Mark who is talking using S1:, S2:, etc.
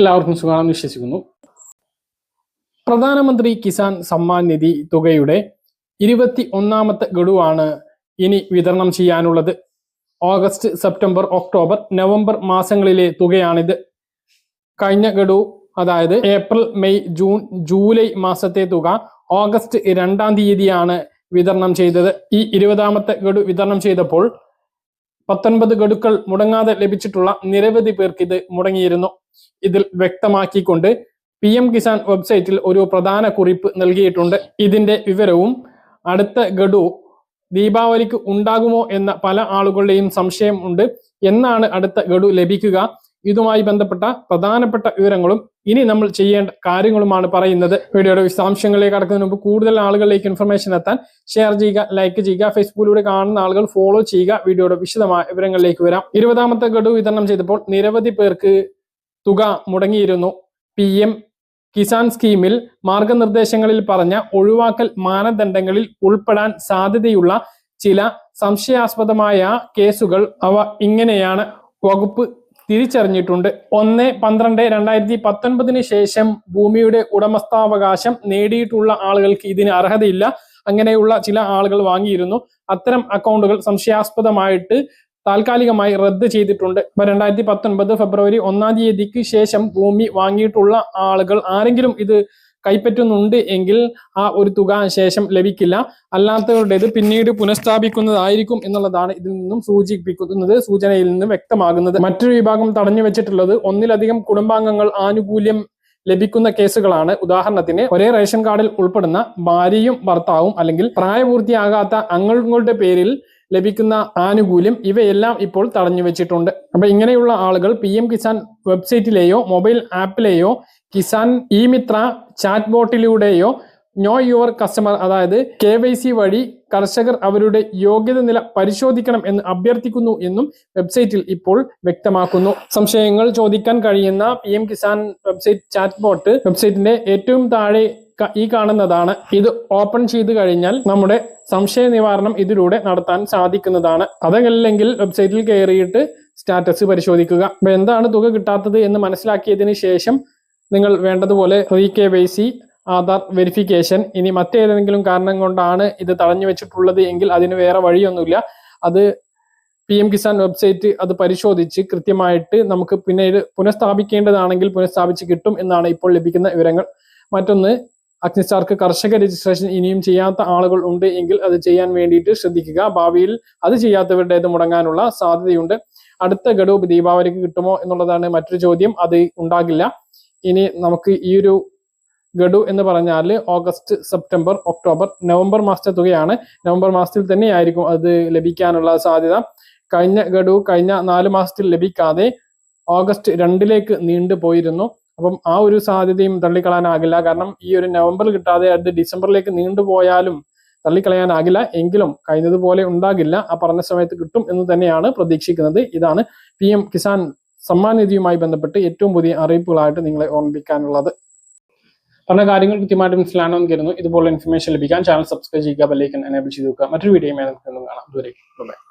S1: എല്ലാവർക്കും സുഖമാണെന്ന് വിശ്വസിക്കുന്നു. പ്രധാനമന്ത്രി കിസാൻ സമ്മാൻ നിധി തുകയുടെ ഇരുപത്തി ഒന്നാമത്തെ ഗഡുവാണ് ഇനി വിതരണം ചെയ്യാനുള്ളത്. ഓഗസ്റ്റ് സെപ്റ്റംബർ ഒക്ടോബർ നവംബർ മാസങ്ങളിലെ തുകയാണിത്. കഴിഞ്ഞ ഗഡു അതായത് ഏപ്രിൽ മെയ് ജൂൺ ജൂലൈ മാസത്തെ തുക ഓഗസ്റ്റ് രണ്ടാം തീയതിയാണ് വിതരണം ചെയ്തത്. ഈ ഇരുപതാമത്തെ ഗഡു വിതരണം ചെയ്തപ്പോൾ പത്തൊൻപത് ഗഡുക്കൾ മുടങ്ങാതെ ലഭിച്ചിട്ടുള്ള നിരവധി പേർക്ക് ഇത് മുടങ്ങിയിരുന്നു. ഇതിൽ വ്യക്തമാക്കിക്കൊണ്ട് പി എം കിസാൻ വെബ്സൈറ്റിൽ ഒരു പ്രധാന കുറിപ്പ് നൽകിയിട്ടുണ്ട്. ഇതിന്റെ വിവരവും അടുത്ത ഗഡു ദീപാവലിക്ക് ഉണ്ടാകുമോ എന്ന പല ആളുകളുടെയും സംശയം ഉണ്ട്. എന്നാണ് അടുത്ത ഗഡു ലഭിക്കുക. ഇതുമായി ബന്ധപ്പെട്ട പ്രധാനപ്പെട്ട വിവരങ്ങളും ഇനി നമ്മൾ ചെയ്യേണ്ട കാര്യങ്ങളുമാണ് പറയുന്നത്. വീഡിയോയുടെ വിശദാംശങ്ങളിലേക്ക് കടക്കുന്നതിന് മുമ്പ് കൂടുതൽ ആളുകളിലേക്ക് ഇൻഫർമേഷൻ എത്താൻ ഷെയർ ചെയ്യുക ലൈക്ക് ചെയ്യുക ഫേസ്ബുക്കിലൂടെ കാണുന്ന ആളുകൾ ഫോളോ ചെയ്യുക. വീഡിയോയുടെ വിശദമായ വിവരങ്ങളിലേക്ക് വരാം. ഇരുപതാമത്തെ ഗഡു വിതരണം ചെയ്തപ്പോൾ നിരവധി പേർക്ക് തുക മുടങ്ങിയിരുന്നു. പി എം കിസാൻ സ്കീമിൽ മാർഗനിർദ്ദേശങ്ങളിൽ പറഞ്ഞ ഒഴിവാക്കൽ മാനദണ്ഡങ്ങളിൽ ഉൾപ്പെടാൻ സാധ്യതയുള്ള ചില സംശയാസ്പദമായ കേസുകൾ അവ ഇങ്ങനെയാണ് വകുപ്പ് തിരിച്ചറിഞ്ഞിട്ടുണ്ട്. ഒന്ന് പന്ത്രണ്ട് രണ്ടായിരത്തി പത്തൊൻപതിന് ശേഷം ഭൂമിയുടെ ഉടമസ്ഥാവകാശം നേടിയിട്ടുള്ള ആളുകൾക്ക് ഇതിന് അർഹതയില്ല. അങ്ങനെയുള്ള ചില ആളുകൾ വാങ്ങിയിരുന്നു. അത്തരം അക്കൗണ്ടുകൾ സംശയാസ്പദമായിട്ട് താൽക്കാലികമായി റദ്ദ് ചെയ്തിട്ടുണ്ട്. ഇപ്പൊ രണ്ടായിരത്തി പത്തൊൻപത് ഫെബ്രുവരി ഒന്നാം തീയതിക്ക് ശേഷം ഭൂമി വാങ്ങിയിട്ടുള്ള ആളുകൾ ആരെങ്കിലും ഇത് കൈപ്പറ്റുന്നുണ്ട് എങ്കിൽ ആ ഒരു തുക ശേഷം ലഭിക്കില്ല. അല്ലാത്തവരുടേത് പിന്നീട് പുനഃസ്ഥാപിക്കുന്നതായിരിക്കും എന്നുള്ളതാണ് ഇതിൽ നിന്നും സൂചിപ്പിക്കുന്നത് സൂചനയിൽ നിന്നും വ്യക്തമാകുന്നത്. മറ്റൊരു വിഭാഗം തടഞ്ഞു വെച്ചിട്ടുള്ളത് ഒന്നിലധികം കുടുംബാംഗങ്ങൾ ആനുകൂല്യം ലഭിക്കുന്ന കേസുകളാണ്. ഉദാഹരണത്തിന് ഒരേ റേഷൻ കാർഡിൽ ഉൾപ്പെടുന്ന ഭാര്യയും ഭർത്താവും അല്ലെങ്കിൽ പ്രായപൂർത്തിയാകാത്ത അംഗങ്ങളുടെ പേരിൽ ലഭിക്കുന്ന ആനുകൂല്യം ഇവയെല്ലാം ഇപ്പോൾ തടഞ്ഞു വെച്ചിട്ടുണ്ട്. അപ്പൊ ഇങ്ങനെയുള്ള ആളുകൾ പി എം കിസാൻ വെബ്സൈറ്റിലെയോ മൊബൈൽ ആപ്പിലെയോ കിസാൻ ഇ മിത്ര ചാറ്റ് ബോട്ടിലൂടെയോ നോ യുവർ കസ്റ്റമർ അതായത് കെ വൈ സി വഴി കർഷകർ അവരുടെ യോഗ്യത നില പരിശോധിക്കണം എന്ന് അഭ്യർത്ഥിക്കുന്നു എന്നും വെബ്സൈറ്റിൽ ഇപ്പോൾ വ്യക്തമാക്കുന്നു. സംശയങ്ങൾ ചോദിക്കാൻ കഴിയുന്ന P M Kisan website chat bot വെബ്സൈറ്റിന്റെ ഏറ്റവും താഴെ ഈ കാണുന്നതാണ്. ഇത് ഓപ്പൺ ചെയ്ത് കഴിഞ്ഞാൽ നമ്മുടെ സംശയ നിവാരണം ഇതിലൂടെ നടത്താൻ സാധിക്കുന്നതാണ്. അതല്ലെങ്കിൽ വെബ്സൈറ്റിൽ കയറിയിട്ട് സ്റ്റാറ്റസ് പരിശോധിക്കുക. എന്താണ് തുക കിട്ടാത്തത് എന്ന് മനസ്സിലാക്കിയതിന് ശേഷം നിങ്ങൾ വേണ്ടതുപോലെ re K Y C Aadhaar verification ഇനി മറ്റേതെങ്കിലും കാരണം കൊണ്ടാണ് ഇത് തടഞ്ഞു വെച്ചിട്ടുള്ളത് എങ്കിൽ അതിന് വേറെ വഴിയൊന്നുമില്ല. അത് പി എം കിസാൻ വെബ്സൈറ്റ് അത് പരിശോധിച്ച് കൃത്യമായിട്ട് നമുക്ക് പിന്നീട് പുനഃസ്ഥാപിക്കേണ്ടതാണെങ്കിൽ പുനഃസ്ഥാപിച്ച് കിട്ടും എന്നാണ് ഇപ്പോൾ ലഭിക്കുന്ന വിവരങ്ങൾ. മറ്റൊന്ന് അഗ്നിസ്റ്റാർക്ക് കർഷക രജിസ്ട്രേഷൻ ഇനിയും ചെയ്യാത്ത ആളുകൾ ഉണ്ട് എങ്കിൽ അത് ചെയ്യാൻ വേണ്ടിയിട്ട് ശ്രദ്ധിക്കുക. ഭാവിയിൽ അത് ചെയ്യാത്തവരുടേത് മുടങ്ങാനുള്ള സാധ്യതയുണ്ട്. അടുത്ത ഗഡു ദീപാവലിക്ക് കിട്ടുമോ എന്നുള്ളതാണ് മറ്റൊരു ചോദ്യം. അത് ഉണ്ടാകില്ല. ഇനി നമുക്ക് ഈ ഒരു ഗഡു എന്ന് പറഞ്ഞാൽ ഓഗസ്റ്റ് സെപ്റ്റംബർ ഒക്ടോബർ നവംബർ മാസത്തെ തുകയാണ്. നവംബർ മാസത്തിൽ തന്നെയായിരിക്കും അത് ലഭിക്കാനുള്ള സാധ്യത. കഴിഞ്ഞ ഗഡു കഴിഞ്ഞ നാല് മാസത്തിൽ ലഭിക്കാതെ ഓഗസ്റ്റ് രണ്ടിലേക്ക് നീണ്ടു പോയിരുന്നു അപ്പം ആ ഒരു സാധ്യതയും തള്ളിക്കളയാനാകില്ല. കാരണം ഈ ഒരു നവംബർ കിട്ടാതെ അത് ഡിസംബറിലേക്ക് നീണ്ടുപോയാലും തള്ളിക്കളയാനാകില്ല. എങ്കിലും കഴിഞ്ഞതുപോലെ ഉണ്ടാകില്ല. ആ പറഞ്ഞ സമയത്ത് കിട്ടും എന്ന് തന്നെയാണ് പ്രതീക്ഷിക്കുന്നത്. ഇതാണ് പി എം കിസാൻ സമ്മാൻ നിധിയുമായി ബന്ധപ്പെട്ട് ഏറ്റവും പുതിയ അറിയിപ്പുകളായിട്ട് നിങ്ങളെ ഓർമ്മിപ്പിക്കാനുള്ളത്. പറഞ്ഞ കാര്യങ്ങൾ കൃത്യമായിട്ട് മനസ്സിലാണെന്ന് കരുതുന്നു. ഇതുപോലെ ഇൻഫർമേഷൻ ലഭിക്കാൻ ചാനൽ സബ്സ്ക്രൈബ് ചെയ്യുക ബെല്ലൈക്കൻ എനേബിൾ ചെയ്ത് വെക്കുക. മറ്റൊരു വീഡിയോ നമുക്ക് കാണാം. ദൂരേക്ക് ബൈ